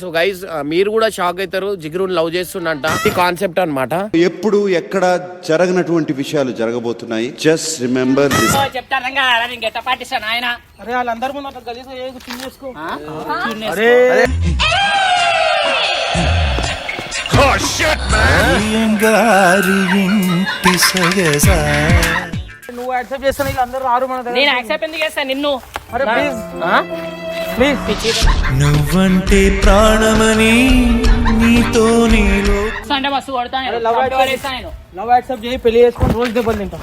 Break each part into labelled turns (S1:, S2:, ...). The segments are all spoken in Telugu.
S1: సో గైస్ మీరు కూడా షాక్ అవుతారు జిగురుని లవ్ చేస్తున్నంట ఈ కాన్సెప్ట్ అన్నమాట.
S2: ఎప్పుడు ఎక్కడ జరగనటువంటి విషయాలు జరగబోతున్నాయి? జస్ట్ రిమెంబర్
S3: ఇంటి సొగసా.
S4: నువ్వు యాక్సెప్ట్ చేస్తాను అందరూ రారు మన దగ్గర.
S5: నేను యాక్సెప్ట్ ఎందుకు చేస్తాను నిన్ను?
S4: అరే ప్లీజ్ ప్లీజ్
S3: నువ్వంటే ప్రాణమని నీతో నీలో
S5: అంటే మస్తు కొడతాను
S4: లవ్ యాక్సెప్ట్ చేయి పెళ్ళి చేసుకొని రోజు దెబ్బలు తింటాం.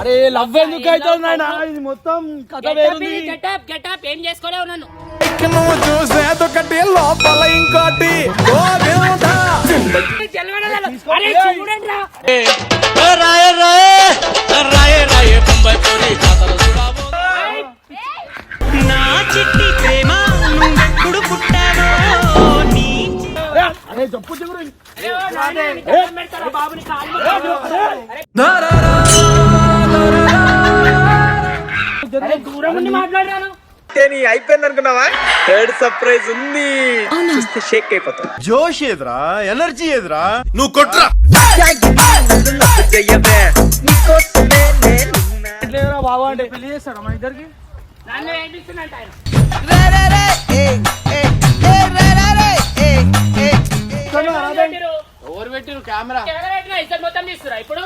S4: అరే లవ్ ఎందుకు అవుతుంది నాయన? ఇది మొత్తం కథ వేరుంది.
S5: గెటప్ గెటప్ ఏం చేసుకోలేవు నన్ను.
S3: నువ్వు చూసేదొకటి లోపల ఇంకోటి.
S5: చూడండి దూరం ఉండి మాట్లాడాను
S6: అయిపోయింది అనుకున్నావా? థర్డ్ సర్ప్రైజ్ ఉంది. చూస్తే షేక్ అయిపోతాం
S3: జోష్ ఎదురా ఎనర్జీ ఎదురా నువ్వు కొట్రా.
S4: బాబా అంటే. పెళ్ళి చేస్తాడు మన ఇద్దరికి.
S1: ఎవరు పెట్టిరు? కెమెరా.
S5: మొత్తం ఇప్పుడు?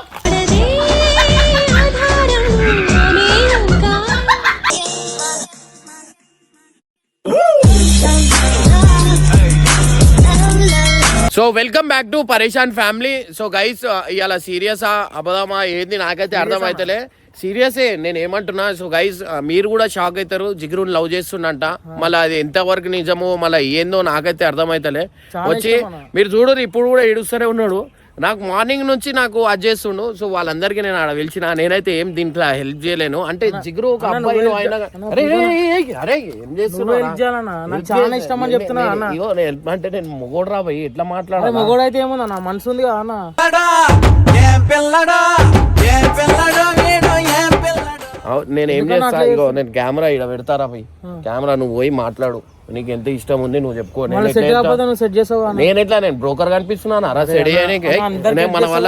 S1: So welcome back to Pareshan family so guys ఇవాళ సీరియసా అబదమా ఏంది? నాకైతే అర్థమైతలే. సీరియసే నేను ఏమంటున్నా సో గైస్ మీరు కూడా షాక్ అవుతారు జిగురుని లవ్ చేస్తున్నంట మళ్ళీ అది ఎంతవరకు నిజమో మళ్ళీ ఏందో నాకైతే అర్థమైతలే. వచ్చి మీరు చూడరు ఇప్పుడు కూడా ఏడుస్తూనే ఉన్నాడు. నాకు మార్నింగ్ నుంచి నాకు అది చేస్తుండు. సో వాళ్ళందరికీ నేను ఆడ పిలిచిన నేనైతే ఏం దీంట్లో హెల్ప్ చేయలేను. అంటే జిగురు ఒక అబ్బాయి ఆయన అరే ఏం. హెల్ప్ అంటే నేను మొగోడు రా ఎట్లా
S4: అరే
S1: మాట్లాడాలి
S4: మగోడు అయితే నా మనసు ఉంది కదా
S1: నేను ఏం చేస్తా? ఇగో నేను కెమెరా ఇక్కడ పెడతారా భయ్? కెమెరా నువ్వు పోయి మాట్లాడు. నీకు ఎంత ఇష్టం ఉంది నువ్వు చెప్పుకో. నేను ఎట్లా
S4: సెట్ సెట్
S1: నేను ఎట్లా నేను బ్రోకర్ కనిపిస్తున్నాను? అరా సెడ్ చేయడానికి మన వల్ల?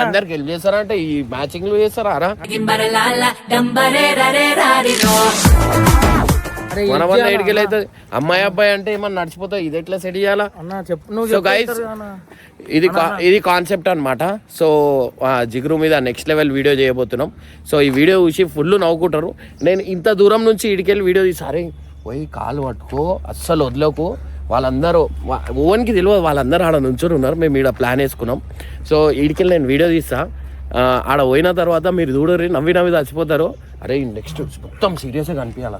S1: అందరికి హెల్ప్ చేస్తారంటే ఈ మ్యాచింగ్లో చేస్తారా అరా? మన వల్ల ఎడికి అవుతుంది? అమ్మాయి అబ్బాయి అంటే ఏమన్నా నడిచిపోతావు ఇది ఎట్లా సెట్ చేయాలా?
S4: అన్న చెప్పు. నువ్వు
S1: సో గైస్. ఇది కా- ఇది కాన్సెప్ట్ అన్నమాట. సో ఆ, జిగురు మీద నెక్స్ట్ లెవెల్ వీడియో చేయబోతున్నాం. సో ఈ వీడియో చూసి ఫుల్ నవ్వుకుంటారు. నేను ఇంత దూరం నుంచి ఇడికెళ్ళి వీడియో తీసారే పోయి కాలు పట్టుకో అస్సలు వదలకు. వాళ్ళందరూ ఓన్కి తెలియదు వాళ్ళందరూ ఆడ నుంచొని ఉన్నారు. మేము ఈడ ప్లాన్ వేసుకున్నాం. సో ఈడికెళ్ళి నేను వీడియో తీస్తా. ఆడ పోయిన తర్వాత మీరు చూడరు నవ్వి నవ్వి చచ్చిపోతారు. అరే నెక్స్ట్ మొత్తం సీరియస్గా కనిపించాల?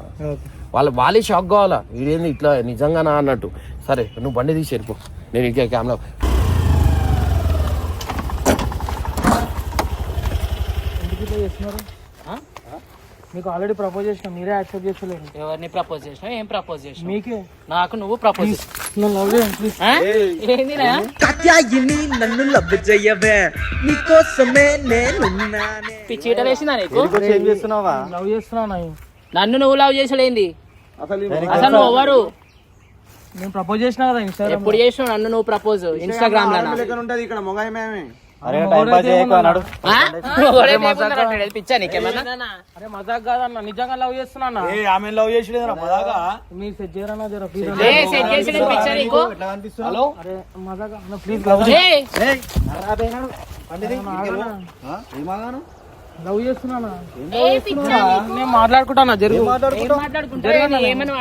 S1: వాళ్ళు వాళ్ళే షాక్ కావాలా? వీడేంది ఇట్లా నిజంగానా అన్నట్టు. సరే నువ్వు బండి తీసి వెళ్ళిపో. నేను ఇక కెమెరా
S4: ఎందుకు ఇట్లా చేస్తున్నారు? మీకు ఆల్రెడీ ప్రపోజ్ చేసిన మీరే యాక్సెప్ట్ చేస్తలేరు.
S5: ఎవరిని ప్రపోజ్ చేసినావు ఏం ప్రపోజ్ చేసినావు?
S4: మీకే.
S5: నాకు నువ్వు ప్రపోజ్
S4: నన్ను లవ్ చేయండి ప్లీజ్
S5: ఏందిరా?
S6: కాత్యాయిని నన్ను లవ్ చెయ్యవే నీకోసమే నేనున్నానే.
S5: పిచ్చీట వేసిందా నీకు?
S4: ఏం చేస్తున్నావా? లవ్ చేస్తున్నా
S5: నన్ను నువ్వు లవ్ చేసలేంది. అసలు నువ్వు ఎవరు?
S4: నేను ప్రపోజ్ చేసిన కదా ఇన్స్టాగ్రామ్
S5: ఎప్పుడు చేసినావు నన్ను నువ్వు ప్రపోజ్ ఇన్స్టాగ్రామ్లో పిచ్చా నీకేమన్నా?
S4: అరే మజాక్ కాదన్న. నిజంగా లవ్ చేస్తున్నా అన్న.
S3: ఆమె లవ్ చేసలేదురా
S4: సెట్ చేయరన్నా జర ప్లీజ్
S5: ఏ సెట్ చేసి నేను పిచ్చా నీకు?
S4: అరే మజాక్ అన్న ప్లీజ్ లవ్
S5: ఏ.
S4: లవ్
S5: ఏ పిచ్చా
S4: నేను మాట్లాడుకుంటానా జరుగు.
S5: ఏం మాట్లాడుకుంటా ఏమని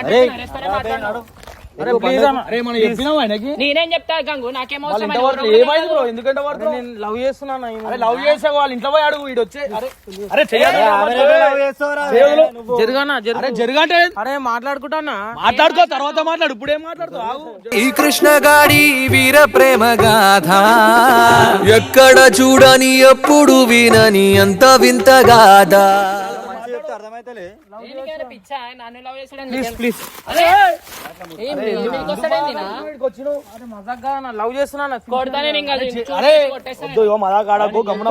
S5: నేనేం చెప్తా గంగు నాకేం అవసరం
S4: ఏమైంది బ్రో? ఎందుకంటే నేను లవ్ లవ్ చేసే వాళ్ళు ఇంట్లో పోయి అడుగు వీడు వచ్చే అరే అరే జరగానా అరే జరగంటే అరే మాట్లాడుకుంటానా మాట్లాడుకో తర్వాత మాట్లాడు ఇప్పుడు ఏం మాట్లాడుతావు?
S3: ఈ కృష్ణ గాడి వీర ప్రేమ గాథ. ఎక్కడ చూడని ఎప్పుడు వినని అంత వింత గాథ.
S5: దేనికైనా పిచ్చా? నన్ను లవ్ చేసాడని
S7: ప్లీజ్ ప్లీజ్.
S5: అరే! ఏం మీకు వస్తాడేంది నా?
S7: అరే మజాక్ కాదన్న లవ్ చేస్తున్నా
S5: కొడతానే నేను కాదు, చూసి
S7: అరే!
S5: కొట్టేస్తాను.
S7: వద్దు ఇగో మజాక్ ఆడకు గమ్మున.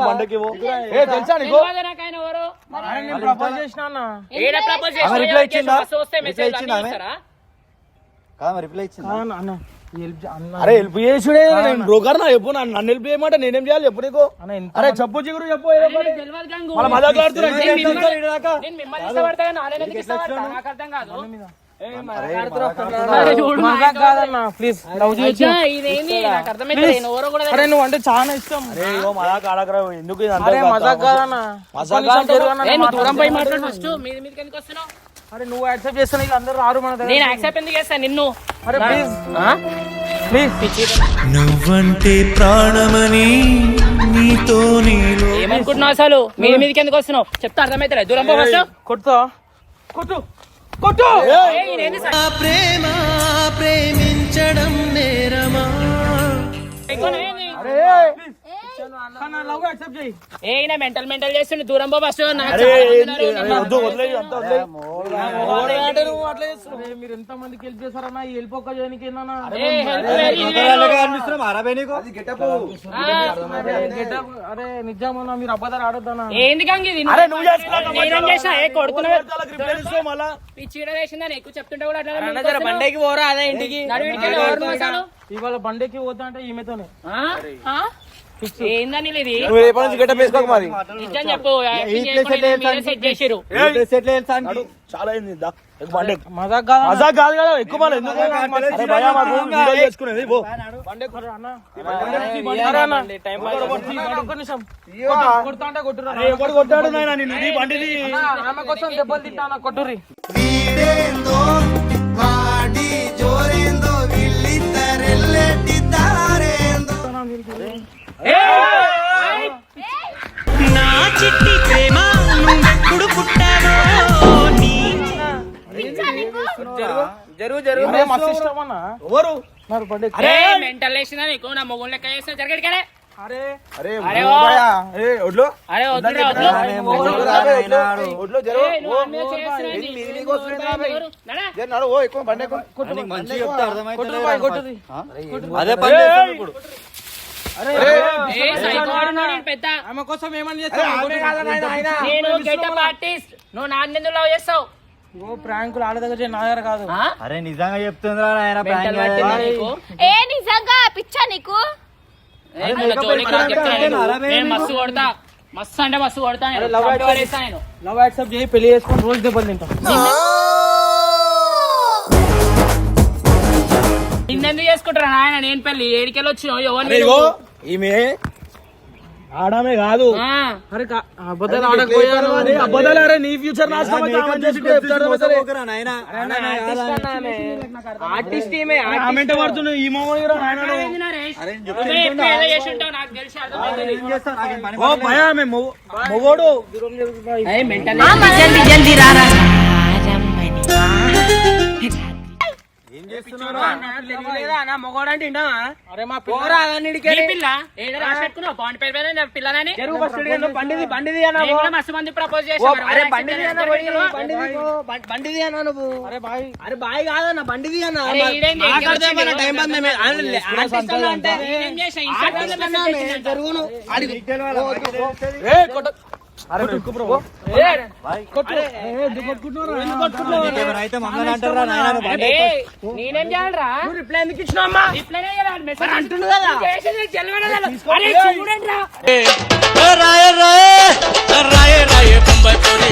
S7: ఏ తెలుసా నీకు? నేను ప్రపోజ్ చేసిన అన్న.
S5: ప్రపోజ్
S8: ఆమె reply ఇచ్చిందా?
S5: మెసేజ్
S8: ఇచ్చిందా? కాదు రిప్లై ఇచ్చింది?
S7: అన్న, అరే హెల్ప్ చేసుడే నేను. బ్రోకర్ నా చెప్పు నన్ను హెల్ప్ చేయమంటే నేనేం చేయాలి? చెప్పు నీకు. అరే చెప్పు చిగురు చెప్పు మజాక్ నువ్వు అంటే చాలా ఇష్టం. ఎందుకు అరే మజాక్ కాదన్న. మజాక్
S5: దూరం పోయి మాట్లాడు ఫస్ట్ మీది మీదకి ఎందుకు వస్తున్నావు?
S7: అరే నువ్వు యాక్సెప్ట్ చేస్తాను వీళ్ళు అందరూ రారు మన దగ్గర.
S5: నేను యాక్సెప్ట్ ఎందుకు చేస్తాను నిన్ను.
S7: అరే ప్లీజ్? ప్లీజ్
S6: నువ్వంటే ప్రాణమని నీతో నీలో
S5: ఏమనుకుంటున్నావు అసలు? మీది మీదకి ఎందుకు వస్తున్నావు? చెప్తా అర్థమైతే దూరం పో ఫస్ట్
S7: కొట్టుతా కొట్టు. కొట్టు.
S6: ప్రేమ ప్రేమించడం నేరమా?
S5: ఎక్కువనే ఏ మెంటల్ మెంటల్ చేస్తుండే. దూరం
S7: చేస్తున్నావు. అరే, మీరు ఎంత మందికి హెల్ప్ చేశారన్నా
S5: ఆ,
S7: అరే, నిజమన్నా మీరు అబద్ధాలు ఆడొద్దన్నా.
S5: ఏంది గంగి ఇది?
S7: అరే నువ్వు చేసుకున్నావు
S5: నేనేం చేసినా? ఏ కొడుతున్నావు
S7: మళ్ళా?
S5: పిచ్చిడ వేసిందని ఎక్కువ చెప్తుంటే కూడా అట్లా బండకి పోరా అదే ఇంటికి. అసలు
S7: ఇవాళ బండికి పోతా అంటే ఈమెతోనే?
S5: ఏందని ఇది?
S7: నువ్వు రేపటి నుంచి గెటప్ వేసుకోక మరి
S5: నిజం చెప్పు యాక్టింగ్ చేసుకొని మీరే సెట్ చేసిరు
S8: సెటిల్ అయ్యేసానికి
S7: చాలా అయింది దా. బండి. మజాక్ కాదు? మజాక్ కాదు కదా ఎక్కువ మళ్ళీ ఎందుకు? అరే భయ్యా మాకు వీడియో చేసుకునేది పో. బండి. అరే అన్న. అరే అన్న. ఒక్క నిమిషం. కొట్టు, కొడతా అంటే కొట్టురా. ఎవడు కొట్టాడు నాయనా? నిన్ను? బండిది. అన్న, ఆమె కోసం దెబ్బలు తింటా అన్న, కొట్టుర్రి.
S6: వీడేందో
S9: నా చిట్టి ప్రేమ నువ్వెప్పుడు పుట్టావో నీ
S7: జరుగు జరుగు ఎవరు మరి.
S5: అరే మెంటల్ నీకు నా మొగుడు లెక్క జరగడు
S7: అరే.
S5: అరే
S7: అరే
S5: అరే? నడా.
S7: కొట్టుర్రి
S8: అదే పని ఇప్పుడు?
S7: ఆమె కోసం ఏమని
S5: నువ్వు నాన్నెందుకు లవ్ చేస్తావు?
S7: ఓ ప్రాంకులు ఆడ దగ్గర చేయి, నా దగ్గర కాదు.
S5: ఆ?
S8: అరే నిజంగా చెప్తుందిరా నాయన
S5: మెంటల్ పట్టిందా నీకు?
S10: ఏ నిజంగా? పిచ్చా
S5: మస్తు కొడతా. మస్తు అంటే మస్తు కొడతా నేను.
S7: లవ్
S5: చంపి పడేస్తా నేను.
S7: లవ్ యాక్సెప్ట్ చేయి పెళ్ళి చేసుకొని రోజు దెబ్బలు తింటాం.
S5: నిన్నెందుకు చేసుకుంటారా నాయన? నేను పెళ్ళి ఏడికెళ్ళి
S7: ఇగో.
S5: నువ్వు?
S7: ఈమె ఆడమే కాదు. అరే అబద్ధాలు అబద్ధాలు నీ ఫ్యూచర్.
S5: ఆర్టిస్ట్
S7: ఎంట పడుతున్నావు ఈ మామ దగ్గర ఆయన నువ్వు.
S5: ఏంది నరేష్? నువ్వే ఎక్కువ ఏదో చేసి ఉంటావు నాకు తెలిసి అర్థమవుతుంది
S7: ఓ భయ ఆమె మొ- మొగోడు
S5: ఏయ్, మెంటల్
S7: అరే మా
S5: నీ పిల్ల? ఏదో రాసి పెట్టుకున్నావు బాండ్ పేరు మీద నా పిల్లనని?
S7: బండిది బండిది అన్న
S5: మస్తు మంది ప్రపోజ్
S7: అరే బండిది బండిది నువ్వు. అరే బాయ్. అరే బాయ్ కాదన్న బండిది టైం. జరుగును.
S5: నేనేం చేయాలరా?
S7: రిప్లై ఎందుకు ఇచ్చినావమ్మా
S5: రిప్లై మెసేజ్ అంటుండు కదా. అరే చూడండి రా
S6: రాయ రాయ. రాయ రాయ బొంబాయి పోనీ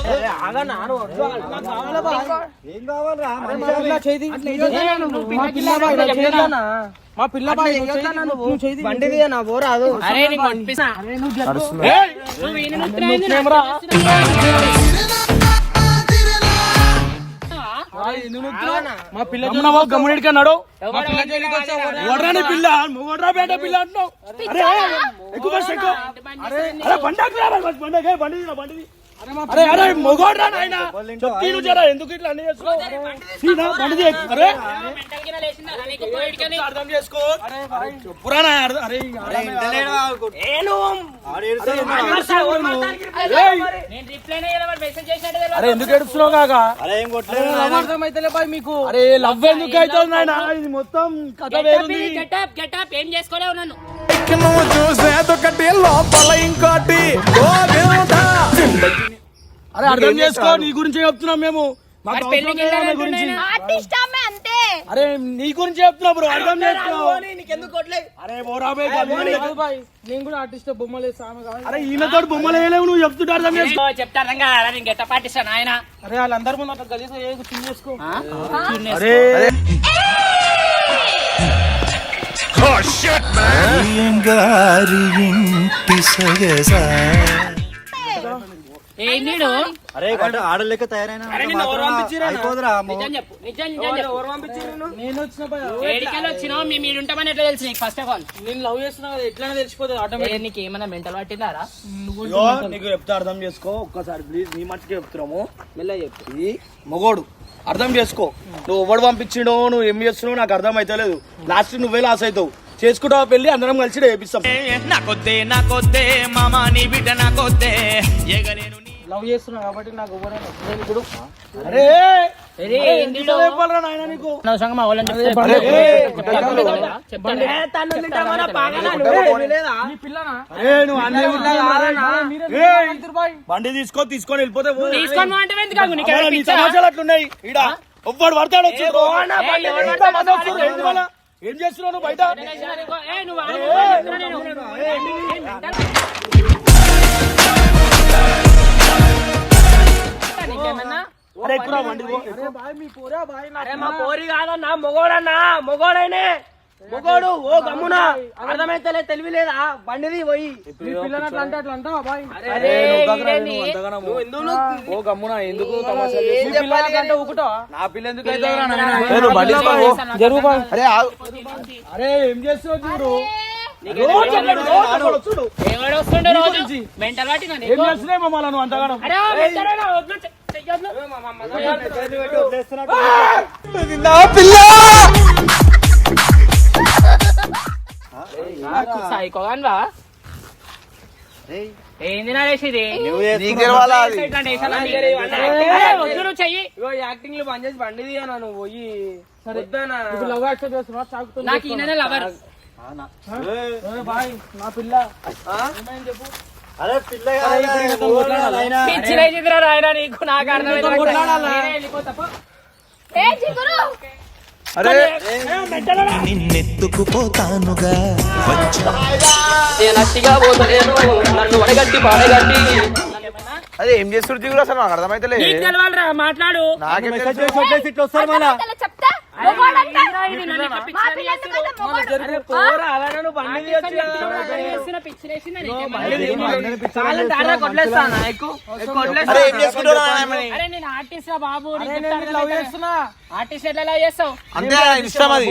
S7: మా పిల్ల బాయ్ నా చేయి అన్నా. మా పిల్ల బాయ్ నువ్వు మా పిల్ల గమ్మునిడికి
S5: వచ్చావు?
S7: వడ్రాని పిల్ల మొగడ్రా బేట పిల్ల అంటున్నావు అరే ఎక్కువ ఎక్కువ
S5: ఇంటి పని
S7: అరే బండి బండి బండి బండిది బండిది
S4: అరే అరే మొగోడ్రా నాయన. చెప్తీను జరా ఎందుకు ఇట్లా అన్ని చేస్తున్నావు? బండి. అరే? అర్థం చేసుకో. చెప్పురా నా అరే ఎందుకు ఏడుస్తున్నావు కాక? అర్థమైతే బాయ్ మీకు. అరే లవ్ ఎందుకు అవుతుంది నాయన? ఇది మొత్తం కథ.
S5: ఏం చేసుకోలేవు నన్ను
S4: అరే అర్థం చేసుకో నీ గురించి చెప్తున్నాం మేము. మాకు
S5: వాడు
S4: అవసరం
S5: పెళ్ళికి
S4: లేదు ఆమె
S5: వెళ్ళాలంటున్నాడు
S4: గురించి.
S5: ఆయన.
S10: ఆర్టిస్ట్ ఆమె అంతే.
S4: అరే నీ గురించి చెప్తున్నా బ్రో అర్థం చేసుకో. అరే
S7: నేను కూడా ఆర్టిస్ట్ బొమ్మలు
S4: అరే బొమ్మలు వేయలేవు నువ్వు చెప్తుంటే అర్థం చేసుకో.
S5: నేను గెట్ట పాటిస్తాను ఆయన
S7: అరే వాళ్ళందరి ముందు అట్లా గలీజ్ చిన్న చేసుకో.
S4: అరే?
S8: అరే ఆడలేక తయారైనా? అయిపోదురా
S5: నిజం చెప్పు నిజం నిజం చెప్పు.
S7: నేను వచ్చిన భయ
S5: ఏడికెళ్ళి వచ్చినావు? మేము మీరు ఉంటామని ఎట్లా తెలుసు నీకు ఫస్ట్ ఆఫ్ ఆల్
S7: నేను లవ్ చేస్తున్నా కదా ఎట్లైనా తెలిసిపోతుంది ఆటోమేటిక్
S5: నీకు ఏమన్నా మెంటల్ పట్టిందారా?
S4: నీకు చెప్తా అర్థం చేసుకో. ఒక్కసారి ప్లీజ్ నీ మట్టుకే చెప్తున్నాము. మెల్ల చెప్పు. మొగోడు అర్థం చేసుకో. నువ్వు ఎవడు పంపించిండో నువ్వు ఏం చేస్తున్నావు నాకు అర్థం అవుతలేదు లాస్ట్ నువ్వే లాస్ అవుతావు. చేసుకుంటావా పెళ్ళి అందరం కలిసి చేపిస్తాం.
S3: నాకొద్దే నాకొద్దే మామా నీ బిడ్డ నాకొద్దే
S7: లవ్ చేస్తున్నా కాబట్టి నాకు ఇప్పుడు.
S4: అరే! బండి. తీసుకో తీసుకొని వెళ్ళిపోతే? సమాచారాలు అట్లున్నాయి. ఒవ్వడు పడతాడు వచ్చి. ఏం చేస్తున్నావు నువ్వు బయట? అరే అరే మా పోరి కాదన్నా మొగోడన్నా మొగోడైనే. మొగోడు ఓ గమ్మున. అర్థమైతే తెలివి లేదా బండిది పోయి.
S7: అంటే అట్లా అంటావా బాయ్?
S4: ఓ గమ్మున ఎందుకు
S7: అంటే
S4: నా పిల్ల ఎందుకు
S7: జరుగు
S4: అరే అరే ఏం చేస్తున్నావు చూడు?
S5: మెంటల్
S4: ఏం? చేస్తున్నాయి మమ్మల్ని అంతగానం?
S5: ఓ మెంటలేనా? వద్దు, ఏంది నువ్వు చెయ్యి
S7: యాక్టింగ్లో నువ్వు పోయి
S5: నాకు లవర్
S7: నా పిల్ల
S8: అరే పిల్ల
S5: నీకు నాకు అర్థమైంది నేనే వెళ్ళిపోతా పో.
S10: ఏ జిగురు
S3: నిన్నెత్తుకుపోతానుగా. వచ్చా.
S5: నేను అట్టిగా పోతలేను. నన్ను వడగట్టి పాడగట్టి.
S4: అదే ఏం చేస్తుంది దిగురు అసలు? నాకు అర్థమైతే
S5: మాట్లాడు. ఆర్టిస్ట్ బాబు ఎట్లా లవ్ చేస్తావు?
S4: అంతే ఇష్టం అది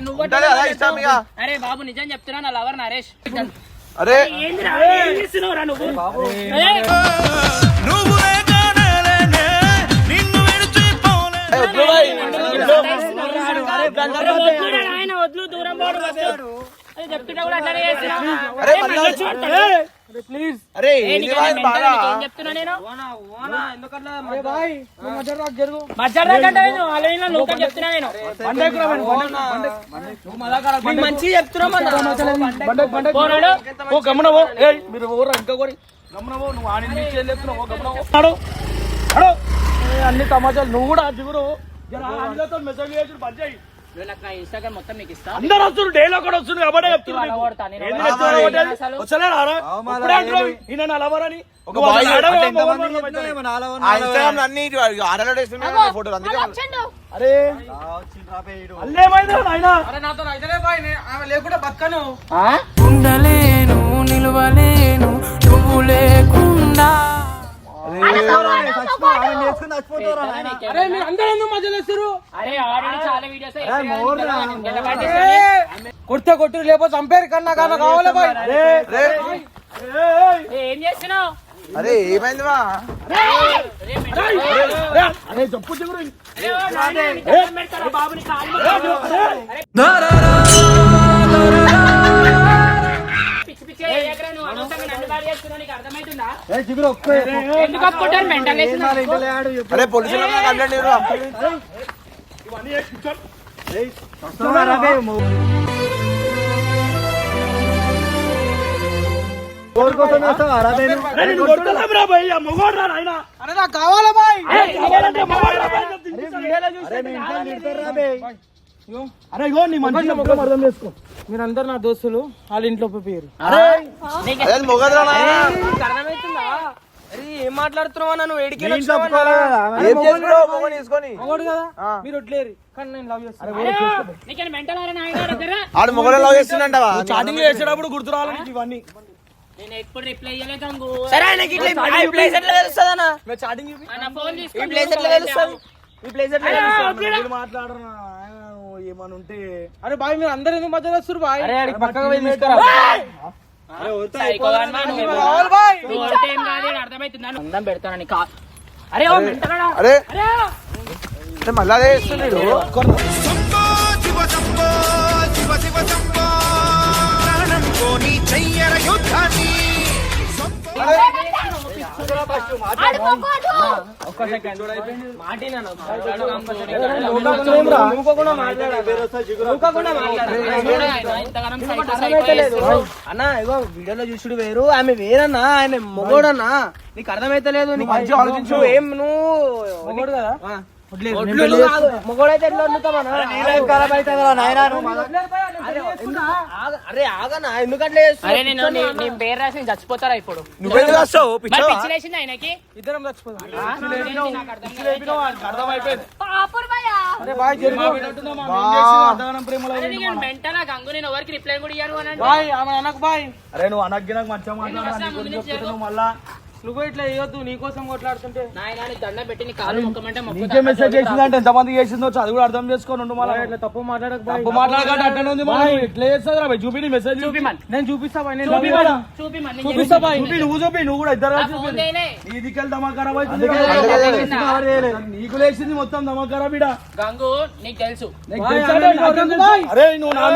S5: నువ్వు. అరే బాబు నిజం చెప్తున్నా నా లవర్ నరేష్.
S4: అరే.
S5: ఏందిరా? ఏం చేస్తున్నావురా నువ్వు?
S3: విడిచిపోలే
S5: అరే వద్దురా నాయన, వద్దు దూరం పోడు వద్దు. అరే చెప్తుంటే కూడా అట్లనే చేస్తున్నావు. అరే వెళ్ళొచ్చు అంటాడు.
S7: ప్లీజ్
S4: అరే
S5: ఏ, నీకు ఏమైనా mental ఆ? నీకేం చెప్తున్నా నేను.
S7: అరే బాయ్ నువ్వు మధ్య నాకు జరుగు
S5: మధ్యాహ్నం నువ్వు ఆలోచన నువ్వు చెప్తున్నా నేను
S7: మంచిగా చెప్తున్నా
S5: పోరాడు
S4: ఓ గమన ఓ ఏయ్ మీరు ఓరా ఇంకా కోరి గమన ఓ నువ్వు ఆడి నుంచి వెళ్ళేస్తున్నావు ఓ గమన ఓ అడు అడు ఏ, అన్ని తమాషాలు. నువ్వు కూడా దిగురు. అందరితో మెసేజ్ చేసి బంద్ చేయి.
S5: ఇన్స్టాగ్రామ్ మొత్తం ఇస్తా?
S4: అందరు వస్తున్నారు. డైలో కూడా వస్తుంది కాబట్టి?
S7: ఉండలేను నిలవలేను నువ్వు లేకుండా. కొడితే కొట్టు లేకపోతే చంపేరు కన్నా కన్నా కావాలి బాయ్.
S4: ఏయ్, ఏయ్,
S5: ఏం చేస్తున్నావు?
S6: అరే ఏమైంది మా
S4: అరే చిగురు
S5: అరే
S6: పోలీసులు కంప్లైంట్ ఇవ్వరు
S4: అరే ఇగో నీ మంచి ముఖం అర్థం చేసుకో. మీరందరూ నా దోస్తులు వాళ్ళ ఇంట్లో పోయారు
S7: ఏం మాట్లాడుతున్నావా నువ్వు? ఏడికి
S8: నీ ఇంట్లో ఒప్పుకోవాలి? కదా.
S6: ఏం చేసుకుంటావు మొగని తీసుకొని.
S4: మొగోడు కదా? మీరు కానీ నేను లవ్ చేస్తాను
S6: మొగలు లవ్ చేస్తుందంటవా?
S4: స్టార్టింగ్ చేసేటప్పుడు గుర్తు రావాలి నీకు ఇవన్నీ. మాట్లాడరా. ఏమని ఉంటే అరే బాయ్ మీరు అందరు ఎందుకు మధ్యలో వస్తారు బాయ్? అరే పక్కగా
S5: సైకో గానివా నువ్వు?
S4: రావాలి బాయ్
S5: నువ్వు కొడితే ఏం కాదు ఈడ అర్థమవుతుందా నువ్వు దండం పెడతానని కా అరే ఓ
S6: అరే.
S5: అరే
S6: అంటే మళ్ళీ అదే చేస్తున్నాడు.
S5: సైకో చేస్తున్నావు.
S7: అన్న ఇగో వీడియోలో చూసుడు వేరు. ఆమె వేరన్నా ఆమె మొగోడన్నా. నీకు అర్థమైతలేదు నీకు
S6: మంచిగా ఆలోచించు.
S7: ఏం నువ్వు
S4: మొగోడు కదా?
S5: పేరు రాసి చచ్చిపోతారా ఇప్పుడు?
S6: నువ్వెందుకు వస్తావు పిచ్చా
S5: ఆయనకి?
S4: ఇద్దరం
S5: గంగు నేను ఎవరికి రిప్లై కూడా
S4: బాయ్ అనకు బాయ్. అరే నువ్వు అనగ్గి నాకు మంచిగా మాట్లాడాలి మళ్ళా నువ్వు ఇట్లా వేయొద్దు నీకోసం కొట్లాడుతుంటే
S5: నాయన నీకు.
S4: మెసేజ్ చేసిందంటే ఎంతమంది చేసిందో అది కూడా అర్థం చేసుకొని ఇట్లా తప్పు మాట్లాడక తప్పు మాట్లాడక అట్టనే ఉంది మరి ఎట్లా చేస్తుంది రా చూపి మెసేజ్. నేను చూపిస్తా బాయ్ నేను. చూపిస్తా బాయ్ చూపి నువ్వు చూపి నువ్వు కూడా ఇద్దరు చూపి.
S5: చేయలే.
S4: నీ దిక్కెళ్ళి దమా ఖరాబ్ అవుతుంది. నీకు లేచింది మొత్తం దమా ఖరాబ్.
S5: గంగు నీకు తెలుసు?
S4: అరే నువ్వు నా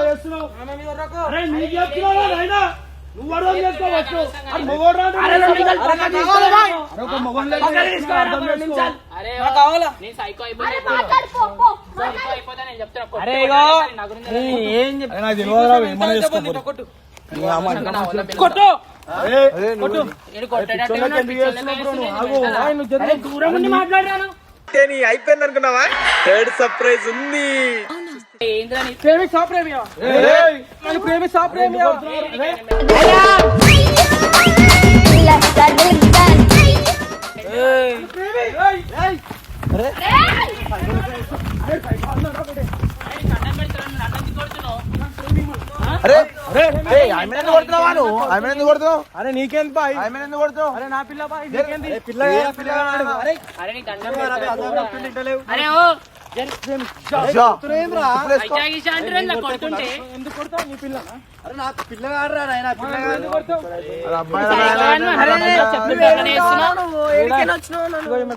S4: చేస్తున్నావు. అరే నీకు? నువ్వు అర్థం చేసుకోవచ్చు అర్థం చేసుకో.
S5: చెప్తున్నా కొట్టు, కొట్టు. కొట్టు, నా గురించి తెలియదు.
S7: ఏం చెప్పి
S4: అరే నాకు తెలియదు రా, ఏమన్నా చేసుకో
S5: నా వల్ల పిల్లలు.
S4: కొట్టు. కొట్టు. నువ్వు? నువ్వు.
S5: అరే, దూరం ఉండి మాట్లాడాను
S6: నీ అయిపోయింది అనుకున్నావా? థర్డ్ సర్ప్రైజ్ ఉంది.
S4: అరే,
S6: అరే అరే ఆమె ఎందుకు కొడుతున్నావా నువ్వు ఆమె ఎందుకు కొడుతున్నావు
S4: అరే నీకేంది బాయ్
S6: ఆమె ఎందుకు కొడుతున్నావు
S4: అరే నా పిల్ల బాయ్ నీకేంది
S8: పిల్లగా పిల్లగాడు. అరే
S5: అరే నీ దండం. అరే ఓ
S4: నీ పిల్ల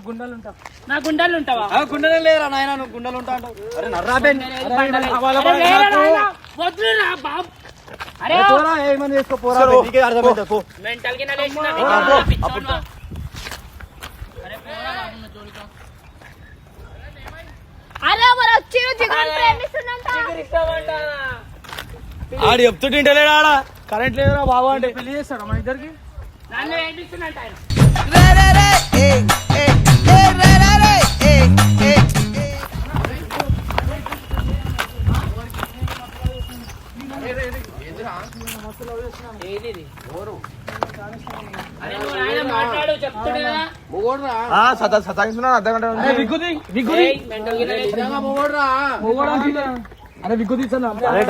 S4: గుండెలు ఉంటా
S5: నా గుండెలు ఉంటావా
S8: ఆ, గుండెలు లేరా నాయనా నువ్వు గుండెలు ఉంటా అంటావు అరే
S5: వద్దురా బాబ్? అరే ఓ,
S8: పోరా ఏమని చేసుకో పోరా బే, నీకే అర్థమైంది పో.
S5: మెంటల్ కింద లేచిన నీకు పిచ్చోన్వా? అరే పోరా బాబు నువ్వు జోలికి.
S10: అరే మరి వచ్చి జిగురు ప్రేమిస్తుందంట.
S4: ఆడు చెప్తుంటే లేడా ఆడ? కరెంట్ లేదురా బాబు అంటే. పెళ్ళి చేస్తాడా మన ఇద్దరికి?
S5: నన్ను ఏడిపిస్తున్నట్టు ఆయన.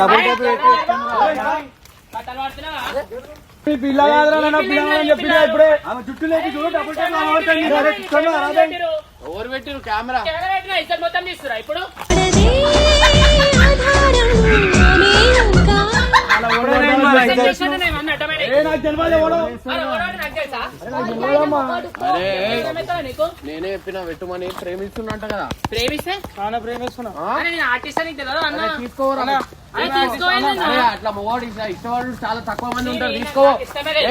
S8: డబుల్ టైప్
S5: కథలు పడుతున్నావా
S4: పిల్ల కాదురా నాన్న, పిల్ల అని చెప్పినా ఇప్పుడే?
S8: ఆమె జుట్టు లేపి చూడు డబుల్ టైం ఆడతాను అరే
S1: ఎవరు పెట్టిరు? కెమెరా.
S5: మొత్తం ఇప్పుడు. నేను
S1: చెప్పిన పెట్టుమని ప్రేమిస్తున్నట్ట కదా
S5: ప్రేమిస్తే
S4: చాలా ప్రేమిస్తున్నా
S1: తీసుకోవరా అట్లా మొగోడు ఇష్ట- ఇష్టపడు చాలా తక్కువ మంది ఉంటారు తీసుకో
S5: ఇష్టమే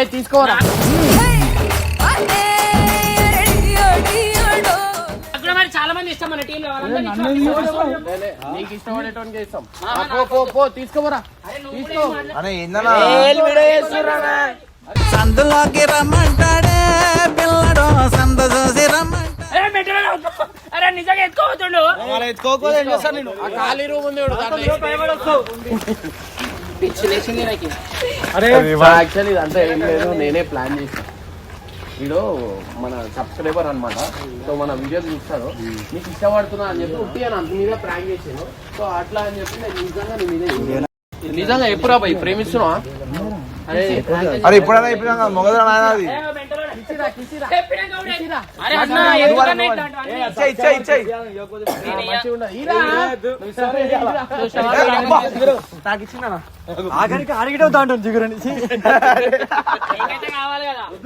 S5: చాలా మంది ఇష్టం మన టీంలో
S1: నీకు ఇష్టపడేటోనికి ఇస్తాం. తీసుకోరా
S3: సందులోకి రమ్మంటాడే పిల్లడు సంద చూసి రమ్మంటాడే.
S5: అరే నిజంగా ఎత్తుకోవద్దుండు.
S4: అలా ఎత్తుకోకపోతే ఏం చేస్తాను నేను
S1: ఆ ఖాళీ రూమ్ ఉంది చూడు, దాంట్లో
S5: పిచ్చి లేచింది నాకు.
S4: అరే
S1: యాక్చువల్లీ ఇదంతా ఏం లేదు నేనే ప్లాన్ చేసాను వీడు మన సబ్స్క్రైబర్ అన్నమాట సో మన వీడియో చూస్తాడు నీకు ఇష్టపడుతున్నా అని చెప్పి ఉట్టి అని అంత మీద ప్రాంక్ చేసాను సో అట్లా అని చెప్పి నేను నిజంగా నీ మీద చేశాను. నిజంగా ఎప్పుడా పోయి ప్రేమిస్తున్నావా అరే
S4: ఇప్పుడైనా ఇప్పుడు మొగదరా నాయన అది
S8: ఆఖరికి అడిగితే అంటుంది జిగురని
S5: నీకైతే కావాలి కదా